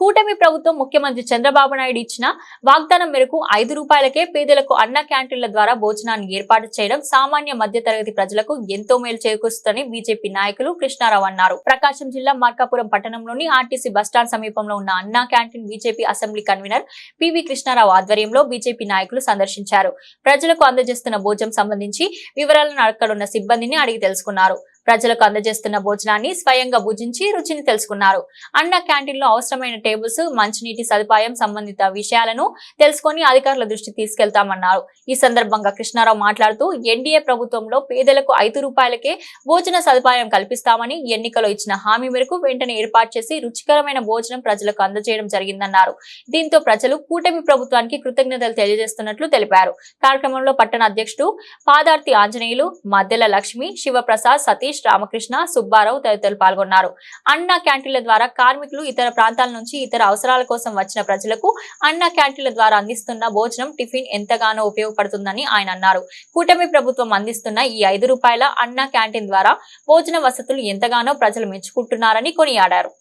కూటమి ప్రభుత్వం ముఖ్యమంత్రి చంద్రబాబు నాయుడు ఇచ్చిన వాగ్దానం మేరకు ఐదు రూపాయలకే పేదలకు అన్న క్యాంటీన్ల ద్వారా భోజనాన్ని ఏర్పాటు చేయడం సామాన్య మధ్యతరగతి ప్రజలకు ఎంతో మేలు చేకూరుస్తుందని బీజేపీ నాయకులు కృష్ణారావు అన్నారు. ప్రకాశం జిల్లా మార్కాపురం పట్టణంలోని ఆర్టీసీ బస్టాండ్ సమీపంలో ఉన్న Anna canteen BJP assembly convener PV Krishna Rao ఆధ్వర్యంలో బీజేపీ నాయకులు సందర్శించారు. ప్రజలకు అందజేస్తున్న భోజనం సంబంధించి వివరాలను అక్కడున్న సిబ్బందిని అడిగి తెలుసుకున్నారు. ప్రజలకు అందజేస్తున్న భోజనాన్ని స్వయంగా భుజించి రుచిని తెలుసుకున్నారు. అన్న క్యాంటీన్లో అవసరమైన టేబుల్స్ మంచినీటి సదుపాయం సంబంధిత విషయాలను తెలుసుకొని అధికారుల దృష్టి తీసుకెళ్తామన్నారు. ఈ సందర్భంగా కృష్ణారావు మాట్లాడుతూ ఎన్డీఏ ప్రభుత్వంలో పేదలకు ఐదు రూపాయలకే భోజన సదుపాయం కల్పిస్తామని ఎన్నికలో ఇచ్చిన హామీ మేరకు వెంటనే ఏర్పాటు చేసి రుచికరమైన భోజనం ప్రజలకు అందజేయడం జరిగిందన్నారు. దీంతో ప్రజలు కూటమి ప్రభుత్వానికి కృతజ్ఞతలు తెలియజేస్తున్నట్లు తెలిపారు. కార్యక్రమంలో పట్టణ అధ్యక్షుడు పాదార్తి ఆంజనేయులు మద్దెల లక్ష్మి శివప్రసాద్ సతీష్ రామకృష్ణ సుబ్బారావు తదితరులు పాల్గొన్నారు. అన్న క్యాంటీన్ల ద్వారా కార్మికులు ఇతర ప్రాంతాల నుంచి ఇతర అవసరాల కోసం వచ్చిన ప్రజలకు అన్న క్యాంటీన్ల ద్వారా అందిస్తున్న భోజనం టిఫిన్ ఎంతగానో ఉపయోగపడుతుందని ఆయన అన్నారు. కూటమి ప్రభుత్వం అందిస్తున్న ఈ ఐదు రూపాయల అన్న క్యాంటీన్ ద్వారా భోజన వసతులు ఎంతగానో ప్రజలు మెచ్చుకుంటున్నారని కొనియాడారు.